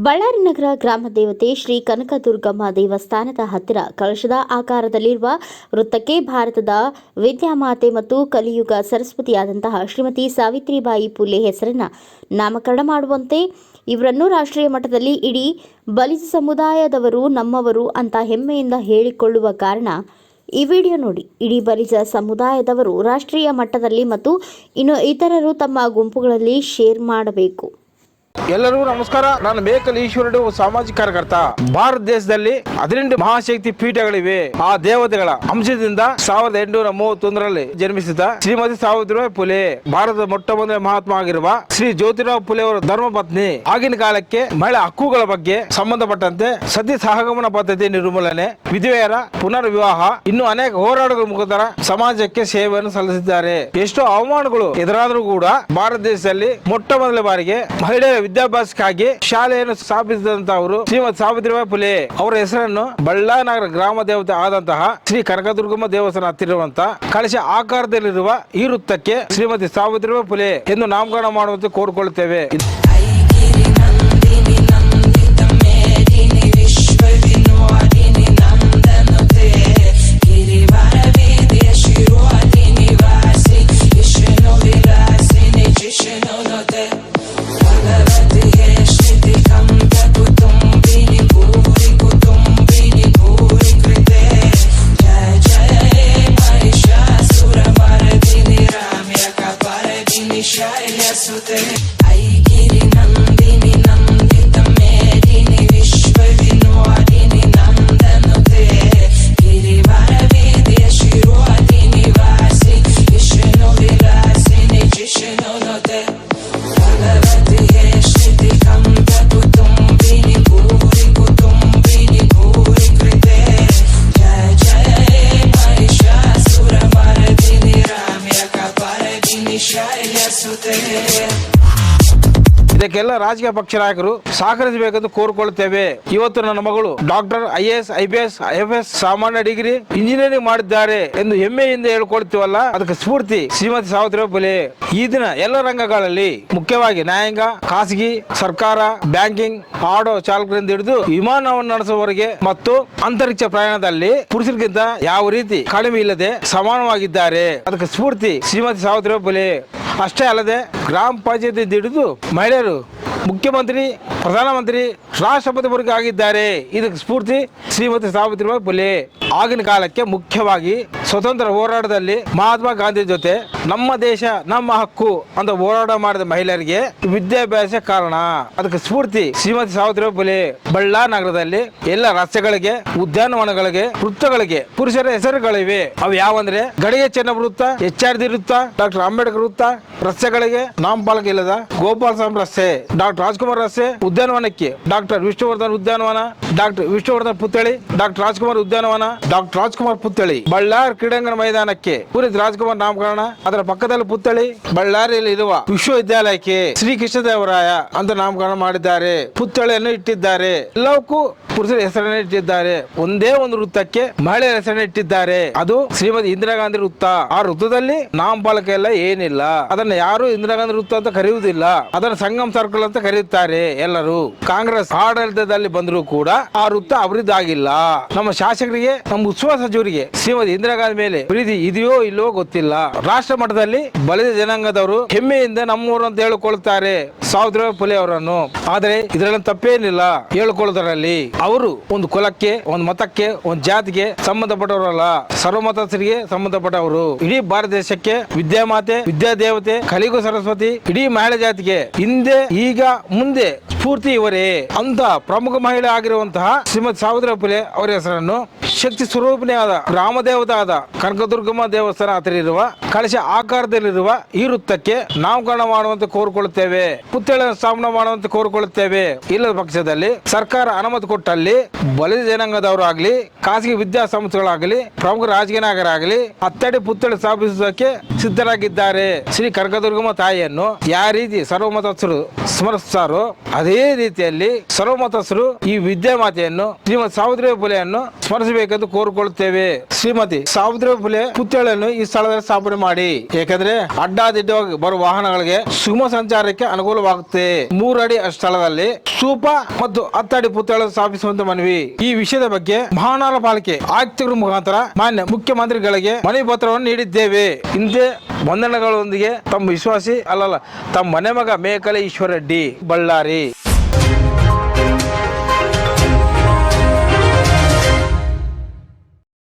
ವಿದ್ಯಾನಗರ ಗ್ರಾಮ ದೇವತೆ ಶ್ರೀ ಕನಕದುರ್ಗಮ್ಮ ದೇವಸ್ಥಾನದ ಹತ್ತಿರ ಕಳಶದ ಆಕಾರದಲ್ಲಿರುವ ವೃತ್ತಕ್ಕೆ ಭಾರತದ ವಿದ್ಯಾಮಾತೆ ಮತ್ತು ಕಲಿಯುಗ ಸರಸ್ವತಿಯಾದಂತಹ ಶ್ರೀಮತಿ ಸಾವಿತ್ರಿಬಾಯಿ ಪುಲೆ ಹೆಸರನ್ನು ನಾಮಕರಣ ಮಾಡುವಂತೆ ಇವರನ್ನು ರಾಷ್ಟ್ರೀಯ ಮಟ್ಟದಲ್ಲಿ ಇಡೀ ಬಲಿಜ ಸಮುದಾಯದವರು ನಮ್ಮವರು ಅಂತ ಹೆಮ್ಮೆಯಿಂದ ಹೇಳಿಕೊಳ್ಳುವ ಕಾರಣ ಈ ವಿಡಿಯೋ ನೋಡಿ. ಇಡೀ ಬಲಿಜ ಸಮುದಾಯದವರು ರಾಷ್ಟ್ರೀಯ ಮಟ್ಟದಲ್ಲಿ ಮತ್ತು ಇನ್ನು ಇತರರು ತಮ್ಮ ಗುಂಪುಗಳಲ್ಲಿ ಶೇರ್ ಮಾಡಬೇಕು. ಎಲ್ಲರಿಗೂ ನಮಸ್ಕಾರ. ನಾನು ಮೇಕಲ್ ಈಶ್ವರಡು ಸಾಮಾಜಿಕ ಕಾರ್ಯಕರ್ತ. ಭಾರತ ದೇಶದಲ್ಲಿ ಹದಿನೆಂಟು ಮಹಾಶಕ್ತಿ ಪೀಠಗಳಿವೆ. ಆ ದೇವತೆಗಳ ಅಂಶದಿಂದ ಸಾವಿರದ ಎಂಟುನೂರ ಮೂವತ್ತೊಂದರಲ್ಲಿ ಜನ್ಮಿಸಿದ ಶ್ರೀಮತಿ ಸಾವಿತ್ರಿಬಾಯಿ ಪುಲೆ ಭಾರತದ ಮೊಟ್ಟ ಮೊದಲ ಮಹಾತ್ಮ ಆಗಿರುವ ಶ್ರೀ ಜ್ಯೋತಿರಾವ್ ಪುಲೆ ಅವರ ಧರ್ಮ ಪತ್ನಿ. ಆಗಿನ ಕಾಲಕ್ಕೆ ಮಹಿಳಾ ಹಕ್ಕುಗಳ ಬಗ್ಗೆ ಸಂಬಂಧಪಟ್ಟಂತೆ ಸತಿ ಸಹಗಮನ ಪದ್ಧತಿ ನಿರ್ಮೂಲನೆ, ವಿಧವೆಯರ ಪುನರ್ ವಿವಾಹ ಇನ್ನು ಅನೇಕ ಹೋರಾಟಗಳ ಮುಖಾಂತರ ಸಮಾಜಕ್ಕೆ ಸೇವೆಯನ್ನು ಸಲ್ಲಿಸಿದ್ದಾರೆ. ಎಷ್ಟೋ ಅವಮಾನಗಳು ಎದುರಾದರೂ ಕೂಡ ಭಾರತ ದೇಶದಲ್ಲಿ ಮೊಟ್ಟ ಮೊದಲ ಬಾರಿಗೆ ಮಹಿಳೆಯರ ವಿದ್ಯಾಭ್ಯಾಸಕ್ಕಾಗಿ ಶಾಲೆಯನ್ನು ಸ್ಥಾಪಿಸಿದಂತ ಅವರು ಶ್ರೀಮತಿ ಸಾವಿತ್ರಿಬಾಯಿ ಪುಲೆ ಅವರ ಹೆಸರನ್ನು ಬಳ್ಳಾನಗರ ಗ್ರಾಮ ದೇವತೆ ಆದಂತಹ ಶ್ರೀ ಕನಕದುರ್ಗಮ್ಮ ದೇವಸ್ಥಾನ ಹತ್ತಿರುವಂತಹ ಕಳಶ ಆಕಾರದಲ್ಲಿರುವ ಈ ವೃತ್ತಕ್ಕೆ ಶ್ರೀಮತಿ ಸಾವಿತ್ರಿಬಾಯಿ ಪುಲೆ ಎಂದು ನಾಮಕರಣ ಮಾಡುವಂತೆ ಕೋರಿಕೊಳ್ಳುತ್ತೇವೆ ಇದಕ್ಕೆಲ್ಲ ರಾಜಕೀಯ ಪಕ್ಷ ನಾಯಕರು ಸಹಕರಿಸಬೇಕೆಂದು ಕೋರಿಕೊಳ್ಳುತ್ತೇವೆ ಇವತ್ತು ನನ್ನ ಮಗಳು doctor, I S, I P S, F S ಸಾಮಾನ್ಯ ಡಿಗ್ರಿ ಇಂಜಿನಿಯರಿಂಗ್ ಮಾಡಿದ್ದಾರೆ ಎಂದು ಹೆಮ್ಮೆಯಿಂದ ಹೇಳ್ಕೊಳ್ತೀವಲ್ಲ, ಅದಕ್ಕೆ ಸ್ಫೂರ್ತಿ. ಶ್ರೀಮತಿ ಸಾವಿತ್ರಿ ಬಲೆ ಈ ದಿನ ಎಲ್ಲ ರಂಗಗಳಲ್ಲಿ ಮುಖ್ಯವಾಗಿ ನ್ಯಾಯಾಂಗ, ಖಾಸಗಿ, ಸರ್ಕಾರ, ಬ್ಯಾಂಕಿಂಗ್ ಆಡೋ ಚಾಲಕರಿಂದ ಹಿಡಿದು ವಿಮಾನವನ್ನು ನಡೆಸುವವರೆಗೆ ಮತ್ತು ಅಂತರಿಕ್ಷ ಪ್ರಯಾಣದಲ್ಲಿ ಪುರುಷರಿಗಿಂತ ಯಾವ ರೀತಿ ಕಡಿಮೆ ಇಲ್ಲದೆ ಸಮಾನವಾಗಿದ್ದಾರೆ. ಅದಕ್ಕೆ ಸ್ಫೂರ್ತಿ. ಶ್ರೀಮತಿ ಸಾವಿತ್ರಿ ಬಲೆ ಅಷ್ಟೇ ಅಲ್ಲದೆ ಗ್ರಾಮ ಪಂಚಾಯತಿ ಹಿಡಿದು ಮಹಿಳೆಯರು ಮುಖ್ಯಮಂತ್ರಿ, ಪ್ರಧಾನಮಂತ್ರಿ ರಾಷ್ಟ್ರಪತಿವರೆಗೂ ಆಗಿದ್ದಾರೆ ಇದಕ್ಕೆ ಸ್ಫೂರ್ತಿ, ಶ್ರೀಮತಿ ಸಾವಿತ್ರಿಬಾಯಿ ಪುಲೆ ಆಗಿನ ಕಾಲಕ್ಕೆ ಮುಖ್ಯವಾಗಿ ಸ್ವತಂತ್ರ ಹೋರಾಟದಲ್ಲಿ ಮಹಾತ್ಮ ಗಾಂಧಿ ಜೊತೆ ನಮ್ಮ ದೇಶ, ನಮ್ಮ ಹಕ್ಕು ಅಂತ ಹೋರಾಟ ಮಾಡಿದ ಮಹಿಳೆಯರಿಗೆ ವಿದ್ಯಾಭ್ಯಾಸ ಕಾರಣ. ಅದಕ್ಕೆ ಸ್ಫೂರ್ತಿ, ಶ್ರೀಮತಿ ಸಾವಿತ್ರಿಬಾಯಿ ಪುಲೆ ಬಳ್ಳಾರಿ ನಗರದಲ್ಲಿ ಎಲ್ಲ ರಸ್ತೆಗಳಿಗೆ, ಉದ್ಯಾನವನಗಳಿಗೆ, ವೃತ್ತಗಳಿಗೆ ಪುರುಷರ ಹೆಸರುಗಳಿವೆ. ಅವು ಯಾವಂದ್ರೆ ಗಡಿಗೆ ಚೆನ್ನ ವೃತ್ತ, ಎಚ್ ಆರ್ ವೃತ್ತ, ಡಾಕ್ಟರ್ ಅಂಬೇಡ್ಕರ್ ವೃತ್ತ, ರಸ್ತೆಗಳಿಗೆ ನಾಮಪಾಲಕ ಇಲ್ಲದ ಗೋಪಾಲ ಸ್ವಾಮಿ ರಸ್ತೆ. ಡಾಕ್ಟರ್ ರಾಜ್ಕುಮಾರ್ ರಸ್ತೆ ಉದ್ಯಾನವನಕ್ಕೆ ಡಾಕ್ಟರ್ ವಿಷ್ಣುವರ್ಧನ್ ಉದ್ಯಾನವನ, ಡಾಕ್ಟರ್ ವಿಷ್ಣುವರ್ಧನ್ ಪುತ್ಥಳಿ, ಡಾಕ್ಟರ್ ರಾಜ್ಕುಮಾರ್ ಉದ್ಯಾನವನ, ಡಾಕ್ಟರ್ ರಾಜ್ಕುಮಾರ್ ಪುತ್ಥಳಿ, ಬಳ್ಳಾರಿ ಕ್ರೀಡಾಂಗಣ ಮೈದಾನಕ್ಕೆ ಪುರಿತ್ ರಾಜ್ಕುಮಾರ್ ನಾಮಕರಣ, ಅದರ ಪಕ್ಕದಲ್ಲಿ ಪುತ್ಥಳಿ, ಬಳ್ಳಾರಿಯಲ್ಲಿ ಇರುವ ವಿಶ್ವವಿದ್ಯಾಲಯಕ್ಕೆ ಶ್ರೀ ಕೃಷ್ಣದೇವರಾಯ ಅಂತ ನಾಮಕರಣ ಮಾಡಿದ್ದಾರೆ. ಪುತ್ಥಳಿಯನ್ನು ಇಟ್ಟಿದ್ದಾರೆ. ಎಲ್ಲವಕ್ಕೂ ಪುರುಷರ ಹೆಸರನ್ನು ಇಟ್ಟಿದ್ದಾರೆ. ಒಂದೇ ಒಂದು ವೃತ್ತಕ್ಕೆ ಮಹಿಳೆಯರ ಹೆಸರನ್ನು ಇಟ್ಟಿದ್ದಾರೆ. ಅದು ಶ್ರೀಮತಿ ಇಂದಿರಾ ಗಾಂಧಿ ವೃತ್ತ. ಆ ವೃತ್ತದಲ್ಲಿ ನಾಮಫಲಕ ಎಲ್ಲ ಏನಿಲ್ಲ. ಅದನ್ನ ಯಾರು ಇಂದಿರಾ ಗಾಂಧಿ ವೃತ್ತ ಅಂತ ಕರೆಯುವುದಿಲ್ಲ. ಅದನ್ನ ಸಂಗಮ್ ಸರ್ಕಲ್ ಅಂತ ಕರೆಯುತ್ತಾರೆ ಎಲ್ಲರೂ, ಕಾಂಗ್ರೆಸ್ ಆಡಳಿತದಲ್ಲಿ ಬಂದರೂ ಕೂಡ ಆ ವೃತ್ತ ಅವರಿದ್ದಾಗಿಲ್ಲ ನಮ್ಮ ಶಾಸಕರಿಗೆ, ನಮ್ಮ ಉತ್ಸವ ಸಚಿವರಿಗೆ, ಶ್ರೀಮತಿ ಇಂದಿರಾ ಗಾಂಧಿ ಮೇಲೆ ಪ್ರೀತಿ ಇದೆಯೋ ಇಲ್ಲವೋ ಗೊತ್ತಿಲ್ಲ. ರಾಷ್ಟ್ರ ಮಟ್ಟದಲ್ಲಿ ಬಲಿದ ಜನಾಂಗದವರು ಹೆಮ್ಮೆಯಿಂದ ನಮ್ಮೂರು ಅಂತ ಹೇಳಿಕೊಳ್ಳುತ್ತಾರೆ ಸಾವಿರ ಪುಲೆ ಅವರನ್ನು. ಆದರೆ ಇದರಲ್ಲಿ ತಪ್ಪೇನಿಲ್ಲ. ಹೇಳಿಕೊಳ್ಳುವುದರಲ್ಲಿ ಅವರು ಒಂದು ಕುಲಕ್ಕೆ, ಒಂದು ಮತಕ್ಕೆ, ಒಂದು ಜಾತಿಗೆ ಸಂಬಂಧಪಟ್ಟವರಲ್ಲ. ಸರ್ವಮತಸ್ಥರಿಗೆ ಸಂಬಂಧಪಟ್ಟವರು. ಇಡೀ ಭಾರತ ದೇಶಕ್ಕೆ ವಿದ್ಯಾಮಾತೆ, ವಿದ್ಯಾದೇವತೆ, ಕಲಿಗು ಸರಸ್ವತಿ, ಇಡೀ ಮಹಿಳಾ ಜಾತಿಗೆ ಹಿಂದೆ ಈಗ ಮುಂದೆ ಸ್ಫೂರ್ತಿ ಇವರೇ. ಅಂತ ಪ್ರಮುಖ ಮಹಿಳೆ ಆಗಿರುವಂತಹ ಶ್ರೀಮತಿ ಸಾವಿತ್ರಿ ಪುಲೆ ಅವರ ಹೆಸರನ್ನು ಶಕ್ತಿ ಸ್ವರೂಪನೇ ಆದ ರಾಮದೇವತ ದೇವತೆ ಆದ ಕನಕದುರ್ಗಮ್ಮ ದೇವಸ್ಥಾನ ಹತ್ತಿರ ಇರುವ ಕಳಶ ಆಕಾರದಲ್ಲಿರುವ ಈ ವೃತ್ತಕ್ಕೆ ನಾಮಕರಣ ಮಾಡುವಂತೆ ಕೋರಿಕೊಳ್ಳುತ್ತೇವೆ ಪುತ್ಥಳ ಸ್ಥಾಪನೆ ಮಾಡುವಂತೆ ಕೋರಿಕೊಳ್ಳುತ್ತೇವೆ ಇಲ್ಲದ ಪಕ್ಷದಲ್ಲಿ ಸರ್ಕಾರ ಅನುಮತಿ ಕೊಟ್ಟಲ್ಲಿ ಬಲಿದ ಜನಾಂಗದವರು ಆಗಲಿ, ಖಾಸಗಿ ವಿದ್ಯಾಸಂಸ್ಥೆಗಳಾಗಲಿ, ಪ್ರಮುಖ ರಾಜಕೀಯ ನಾಯಕರಾಗಲಿ ಹತ್ತಡಿ ಪುತ್ಥಳಿ ಸ್ಥಾಪಿಸುವುದಕ್ಕೆ ಸಿದ್ಧರಾಗಿದ್ದಾರೆ. ಶ್ರೀ ಕನಕದುರ್ಗಮ್ಮ ತಾಯಿಯನ್ನು ಯಾವ ರೀತಿ ಸರ್ವಮತಸ್ಥರು ಸ್ಮರಿಸುತ್ತಾರೋ ಅದೇ ರೀತಿಯಲ್ಲಿ ಸರ್ವಮತಸ್ಥರು ಈ ವಿದ್ಯಾಮಾತೆಯನ್ನು ಶ್ರೀಮತ್ ಸಾವಿತ್ರಿ ಫುಲೆಯನ್ನು ಸ್ಮರಿಸಬೇಕೆಂದು ಕೋರಿಕೊಳ್ಳುತ್ತೇವೆ. ಶ್ರೀಮತಿ ಸಾವಿತ್ರಿ ಫುಲೆ ಪುತ್ಥಳಿಯನ್ನು ಈ ಸ್ಥಳದಲ್ಲಿ ಸ್ಥಾಪನೆ ಮಾಡಿ. ಏಕೆಂದ್ರೆ ಅಡ್ಡಾದಿಡ್ಡವಾಗಿ ಬರುವ ವಾಹನಗಳಿಗೆ ಸುಗಮ ಸಂಚಾರಕ್ಕೆ ಅನುಕೂಲವಾಗುತ್ತೆ. ಮೂರಡಿ ಸ್ಥಳದಲ್ಲಿ ಸೂಪ ಮತ್ತು ಹತ್ತಡಿ ಪುತ್ಥಳ ಸ್ಥಾಪಿಸುವಂತ ಮನವಿ. ಈ ವಿಷಯದ ಬಗ್ಗೆ ಮಹಾನಗರ ಪಾಲಿಕೆ ಆಯುಕ್ತರ ಮುಖಾಂತರ ಮಾನ್ಯ ಮುಖ್ಯಮಂತ್ರಿಗಳಿಗೆ ಮನವಿ ಪತ್ರವನ್ನು ನೀಡಿದ್ದೇವೆ. ಹಿಂದೆ ವಂದನೆಗಳೊಂದಿಗೆ ತಮ್ಮ ವಿಶ್ವಾಸಿ, ಅಲ್ಲಲ್ಲ, ತಮ್ಮ ಮನೆ ಮಗ ಮೇಕಲೆ ಈಶ್ವರ ರೆಡ್ಡಿ ಬಳ್ಳಾರಿ.